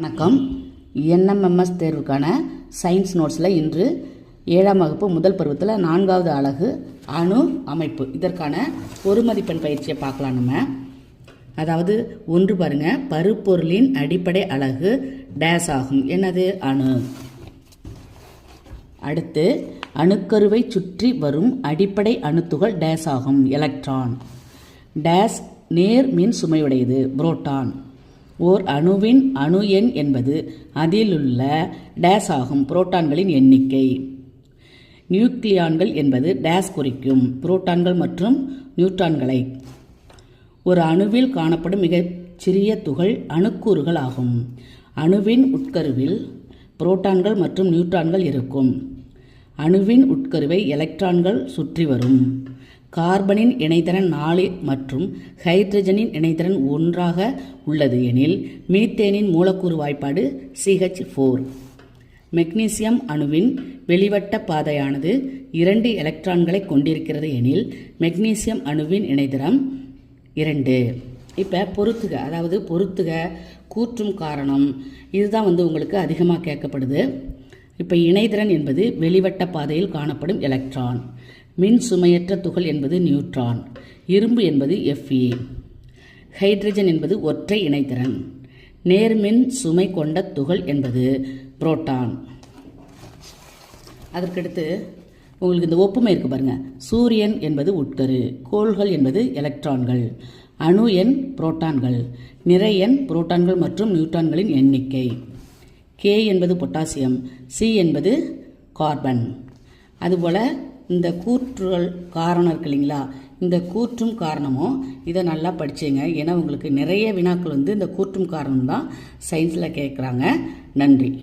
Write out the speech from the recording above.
வணக்கம். என்எம்எம்எஸ் தேர்வுக்கான சயின்ஸ் நோட்ஸில் இன்று ஏழாம் வகுப்பு முதல் பருவத்தில் நான்காவது அலகு அணு அமைப்பு. இதற்கான ஒரு மதிப்பெண் பயிற்சியை பார்க்கலாம் நம்ம. அதாவது ஒன்று பாருங்க. பருப்பொருளின் அடிப்படை அலகு டேஸ் ஆகும். என்னது? அணு. அடுத்து அணுக்கருவை சுற்றி வரும் அடிப்படை அணுத்துகள் டேஸ் ஆகும். எலக்ட்ரான். டேஸ் நேர் மின் சுமையுடையது. புரோட்டான். ஓர் அணுவின் அணு எண் என்பது அதிலுள்ள டேஸ் ஆகும் புரோட்டான்களின் எண்ணிக்கை. நியூக்ளியான்கள் என்பது டேஸ் குறிக்கும் புரோட்டான்கள் மற்றும் நியூட்ரான்களை. ஒரு அணுவில் காணப்படும் மிகச் சிறிய துகள் அணுக்கூறுகள் ஆகும். அணுவின் உட்கருவில் புரோட்டான்கள் மற்றும் நியூட்ரான்கள் இருக்கும். அணுவின் உட்கருவை எலக்ட்ரான்கள் சுற்றி வரும். கார்பனின் இணைதிறன் நாலு மற்றும் ஹைட்ரஜனின் இணைதிறன் ஒன்றாக உள்ளது எனில் மீத்தேனின் மூலக்கூறு வாய்ப்பாடு சிஹெச் ஃபோர் மெக்னீசியம் அணுவின் வெளிவட்ட பாதையானது இரண்டு எலக்ட்ரான்களை கொண்டிருக்கிறது எனில் மெக்னீசியம் அணுவின் இணைதிறம் இரண்டு. இப்போ பொருத்துக அதாவது பொருத்துக கூற்றும் காரணம் இதுதான் வந்து உங்களுக்கு அதிகமாக கேட்கப்படுது. இப்போ இணைதிறன் என்பது வெளிவட்ட பாதையில் காணப்படும் எலக்ட்ரான். மின் சுமையற்ற துகள் என்பது நியூட்ரான். இரும்பு என்பது எஃப்இ ஹைட்ரஜன் என்பது ஒற்றை இணைத்திறன் நேர்மின் சுமை கொண்ட துகள் என்பது புரோட்டான். அதற்கடுத்து உங்களுக்கு இந்த ஒப்புமை இருக்கு பாருங்க. சூரியன் என்பது உட்கரு கோள்கள் என்பது எலக்ட்ரான்கள். அணு எண் புரோட்டான்கள். நிறை எண் புரோட்டான்கள் மற்றும் நியூட்ரான்களின் எண்ணிக்கை. கே என்பது பொட்டாசியம் சி என்பது கார்பன். அதுபோல் இந்த கூற்றுகள் காரணம் இருக்கு இல்லைங்களா? இந்த கூற்றும் காரணமும் இதை நல்லா படிச்சுங்க. ஏன்னா உங்களுக்கு நிறைய வினாக்கள் வந்து இந்த கூற்றும் காரணம் தான் சயின்ஸில் கேட்குறாங்க நன்றி.